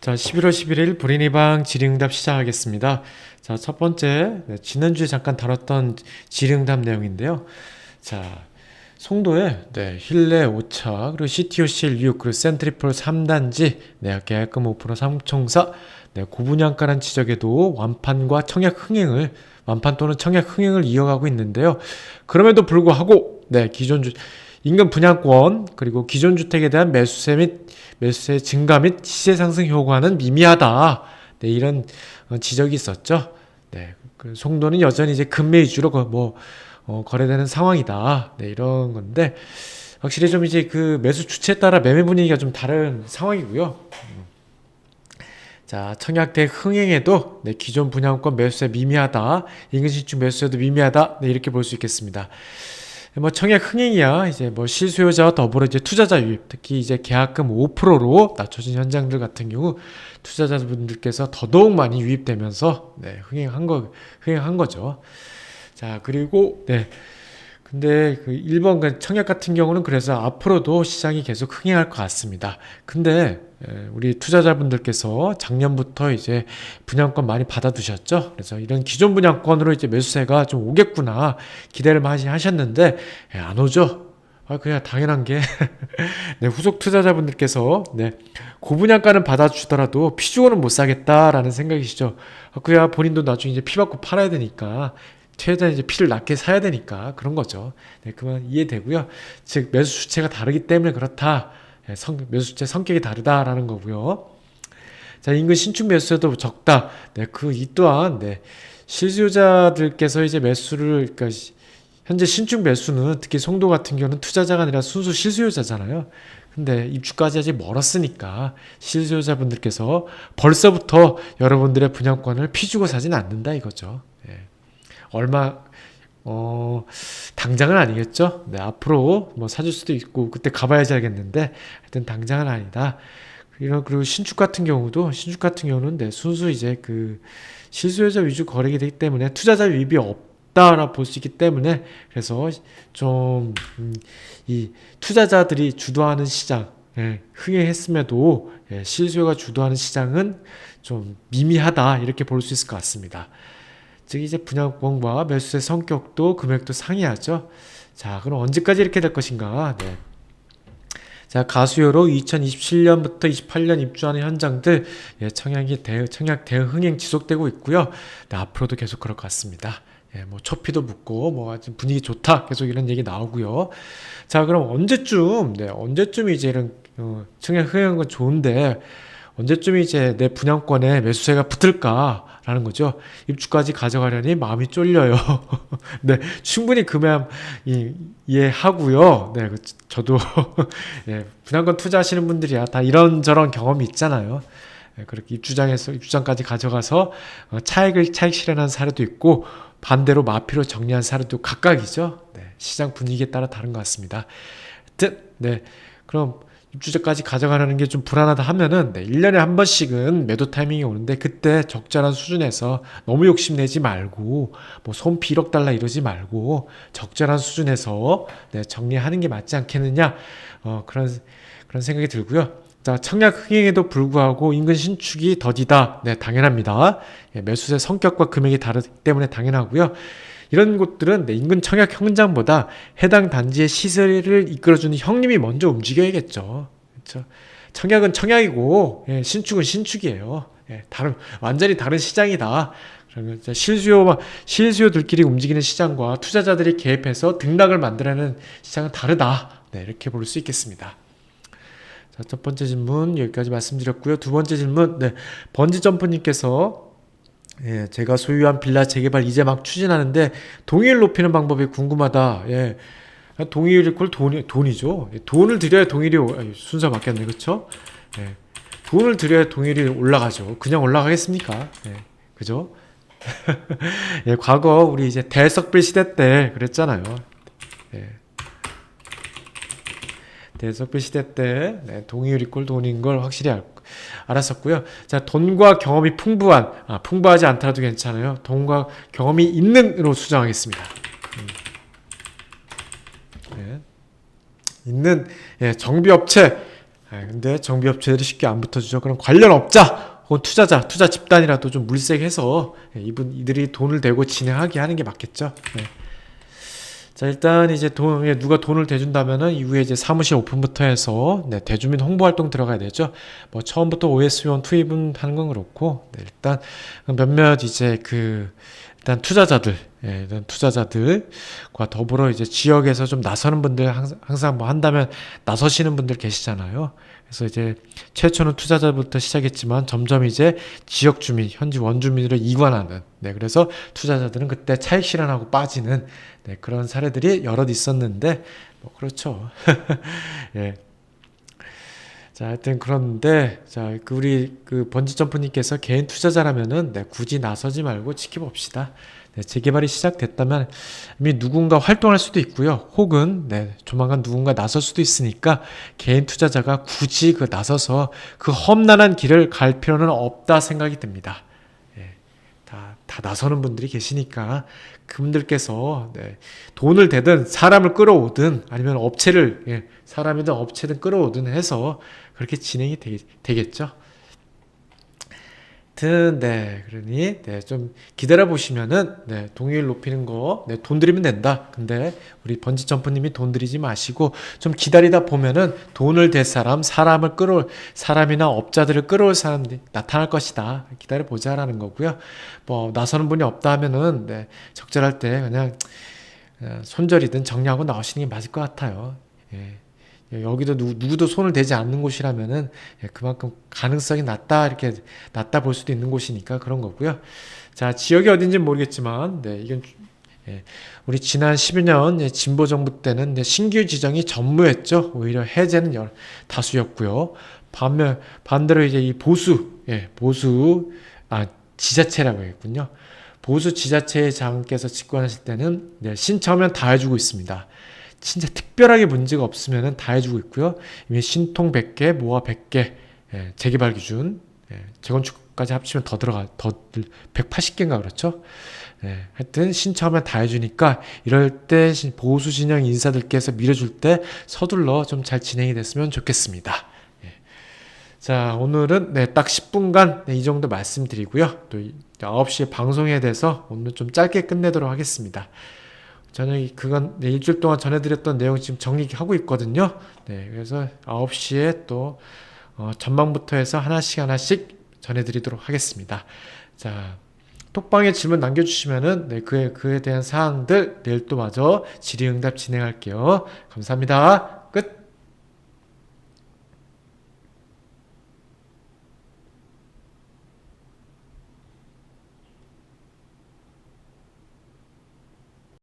자, 11월 11일 불인이방 질의응답 시작하겠습니다. 자, 첫 번째, 네, 지난주에 잠깐 다뤘던 질의응답 내용인데요. 자, 송도에 네, 힐레 5차, 그리고 CTOCL 6, 그리고 센트리폴 3단지, 네, 계약금 5% 상총사, 네, 고분양가란 지적에도 완판과 청약 흥행을, 완판 또는 청약 흥행을 이어가고 있는데요. 그럼에도 불구하고, 네, 기존 주, 인근 분양권, 그리고 기존 주택에 대한 매수세 및 매수세 증가 및 시세 상승 효과는 미미하다. 네, 이런 어, 지적이 있었죠. 네, 그 송도는 여전히 이제 금매 위주로 거- 뭐 어, 거래되는 상황이다. 네, 이런 건데 확실히 좀 이제 그 매수 주체에 따라 매매 분위기가 좀 다른 상황이고요. 음. 자, 청약대 흥행에도 네, 기존 분양권 매수세 미미하다. 인근 신축 매수세도 미미하다. 네, 이렇게 볼 수 있겠습니다. 뭐 청약 흥행이야 이제 뭐 실수요자와 더불어 이제 투자자 유입 특히 이제 계약금 5%로 낮춰진 현장들 같은 경우 투자자분들께서 더더욱 많이 유입되면서 네 흥행한 거 흥행한 거죠. 자 그리고 네 근데 그 1번 그 청약 같은 경우는 그래서 앞으로도 시장이 계속 흥행할 것 같습니다. 근데 에, 우리 투자자분들께서 작년부터 이제 분양권 많이 받아두셨죠. 그래서 이런 기존 분양권으로 이제 매수세가 좀 오겠구나 기대를 많이 하셨는데 예, 안 오죠. 아, 그냥 당연한 게 네, 후속 투자자분들께서 네, 고분양가는 받아주더라도 피주고는 못 사겠다라는 생각이시죠. 아, 그야 본인도 나중에 이제 피 받고 팔아야 되니까 최대한 이제 피를 낮게 사야 되니까 그런 거죠. 네, 그만 이해되고요. 즉 매수 주체가 다르기 때문에 그렇다. 예, 성, 매수 주체 성격이 다르다라는 거고요. 자, 인근 신축 매수세도 적다. 네, 그 이 또한 네, 실수요자들께서 이제 매수를 그러니까 시- 현재 신축 매수는 특히 송도 같은 경우는 투자자가 아니라 순수 실수요자잖아요. 근데 입주까지 아직 멀었으니까 실수요자분들께서 벌써부터 여러분들의 분양권을 피주고 사진 않는다 이거죠. 예. 얼마 어 당장은 아니겠죠. 네, 앞으로 뭐 사줄 수도 있고 그때 가봐야지 알겠는데 하여튼 당장은 아니다. 이런 그리고 신축 같은 경우도 신축 같은 경우는 네, 순수 이제 그 실수요자 위주 거래기 되기 때문에 투자자 유입이 없다라 볼 수 있기 때문에 그래서 좀 음, 이 투자자들이 주도하는 시장 예, 흥행했음에도 예, 실수요가 주도하는 시장은 좀 미미하다 이렇게 볼 수 있을 것 같습니다. 즉 이제 분양권과 매수세 성격도 금액도 상이하죠. 자, 그럼 언제까지 이렇게 될 것인가? 네. 자, 가수요로 2027년부터 28년 입주하는 현장들 예, 청약이 대, 청약 대흥행 지속되고 있고요. 네, 앞으로도 계속 그럴 것 같습니다. 예, 뭐 초피도 붙고 뭐 아주 분위기 좋다 계속 이런 얘기 나오고요. 자, 그럼 언제쯤 네, 언제쯤 이제 이런 어, 청약 흥행한 건 좋은데 언제쯤 이제 내 분양권에 매수세가 붙을까 라는 거죠. 입주까지 가져가려니 마음이 쫄려요. 네, 충분히 이- 이해하고요. 네, 그 저도 예, 분양권 투자하시는 분들이야 다 이런저런 경험이 있잖아요. 예, 그렇게 입주장에서 입주장까지 가져가서 어, 차익을 차익 실현한 사례도 있고 반대로 마피로 정리한 사례도 각각이죠. 네, 시장 분위기에 따라 다른 것 같습니다. 하여튼 네, 그럼 입주자까지 가져가려는 게 좀 불안하다 하면은 네, 1년에 한 번씩은 매도 타이밍이 오는데 그때 적절한 수준에서 너무 욕심내지 말고 뭐 손피 1억 달러 이러지 말고 적절한 수준에서 네, 정리하는 게 맞지 않겠느냐 어, 그런 그런 생각이 들고요. 자, 청약 흥행에도 불구하고 인근 신축이 더디다. 네, 당연합니다. 예, 매수세 성격과 금액이 다르기 때문에 당연하고요. 이런 곳들은 네, 인근 청약 현장보다 해당 단지의 시세를 이끌어주는 형님이 먼저 움직여야겠죠. 그렇죠? 청약은 청약이고 예, 신축은 신축이에요. 예, 다른 완전히 다른 시장이다. 그러면 이제 실수요 실수요들끼리 움직이는 시장과 투자자들이 개입해서 등락을 만들어내는 시장은 다르다. 네, 이렇게 볼 수 있겠습니다. 자, 첫 번째 질문 여기까지 말씀드렸고요. 두 번째 질문, 네, 번지 점프님께서 예, 제가 소유한 빌라 재개발 이제 막 추진하는데 동의율 높이는 방법이 궁금하다. 예. 동의율이 꼴 돈이 돈이죠. 예, 돈을 들여야 동의율이 순서 바뀌었네, 그렇죠? 예. 돈을 들여야 동의율이 올라가죠. 그냥 올라가겠습니까? 예. 그죠? 예, 과거 우리 이제 대석빌 시대 때 그랬잖아요. 예. 대석빌 시대 때 네, 동의율이 꼴 돈인 걸 확실히 알, 알았었고요. 자, 돈과 경험이 풍부한, 아, 풍부하지 않더라도 괜찮아요. 돈과 경험이 있는으로 수정하겠습니다. 음. 네. 있는 예, 정비업체 아, 근데 정비업체들이 쉽게 안 붙어주죠. 그럼 관련 업자 혹은 투자자, 투자 집단이라도 좀 물색해서 예, 이분 이들이 돈을 대고 진행하게 하는 게 맞겠죠. 네. 자 일단 이제 돈 예, 누가 돈을 대준다면은 이후에 이제 사무실 오픈부터 해서 네, 대주민 홍보 활동 들어가야 되죠. 뭐 처음부터 OS원 투입은 하는 건 그렇고 네, 일단 몇몇 이제 그 일단 투자자들 예, 일단 투자자들과 더불어 이제 지역에서 좀 나서는 분들 항상, 항상 뭐 한다면 나서시는 분들 계시잖아요. 그래서 이제 최초는 투자자부터 시작했지만 점점 이제 지역 주민, 현지 원주민으로 이관하는 네, 그래서 투자자들은 그때 차익 실현하고 빠지는 네, 그런 사례들이 여럿 있었는데 뭐 그렇죠. 예. 자, 하여튼 그런데 자, 그 우리 그 번지 점프님께서 개인 투자자라면은 네, 굳이 나서지 말고 지켜봅시다. 네, 재개발이 시작됐다면 이미 누군가 활동할 수도 있고요. 혹은 네, 조만간 누군가 나설 수도 있으니까 개인 투자자가 굳이 그 나서서 그 험난한 길을 갈 필요는 없다 생각이 듭니다. 다 나서는 분들이 계시니까 그분들께서 네, 돈을 대든 사람을 끌어오든 아니면 업체를 예, 사람이든 업체든 끌어오든 해서 그렇게 진행이 되, 되겠죠. 하여튼 네 그러니 네 좀 기다려 보시면은 네 동의율 높이는 거네돈 들이면 된다. 근데 우리 번지 점프님이 돈 들이지 마시고 좀 기다리다 보면은 돈을 댈 사람 사람을 끌어올 사람이나 업자들을 끌어올 사람들이 나타날 것이다. 기다려 보자라는 거고요. 뭐 나서는 분이 없다 하면은 네 적절할 때 그냥 어, 손절이든 정리하고 나오시는 게 맞을 것 같아요. 예. 예, 여기도 누구, 누구도 손을 대지 않는 곳이라면은 예, 그만큼 가능성이 낮다 이렇게 낮다 볼 수도 있는 곳이니까 그런 거고요. 자 지역이 어딘지는 모르겠지만 네 이건 예, 우리 지난 12년 예, 진보 정부 때는 네, 신규 지정이 전무했죠. 오히려 해제는 열, 다수였고요. 반면 반대로 이제 이 보수 예, 보수 아 지자체라고 했군요. 보수 지자체의 장께서 집권하실 때는 네, 신청하면 다 해주고 있습니다. 진짜 특별하게 문제가 없으면 다 해주고 있고요. 이미 신통 100개, 모아 100개, 예, 재개발 기준, 예, 재건축까지 합치면 더 들어가, 더 180개인가 그렇죠? 예, 하여튼 신청하면 다 해주니까 이럴 때 보수 진영 인사들께서 밀어줄 때 서둘러 좀 잘 진행이 됐으면 좋겠습니다. 예. 자, 오늘은 네, 딱 10분간 네, 이 정도 말씀드리고요. 또 9시에 방송에 대해서 오늘 좀 짧게 끝내도록 하겠습니다. 저는 그건 네, 일주일 동안 전해드렸던 내용 지금 정리하고 있거든요. 네, 그래서 9시에 또 어, 전망부터 해서 하나씩 하나씩 전해드리도록 하겠습니다. 자, 톡방에 질문 남겨주시면은 네, 그에 그에 대한 사항들 내일 또 마저 질의응답 진행할게요. 감사합니다.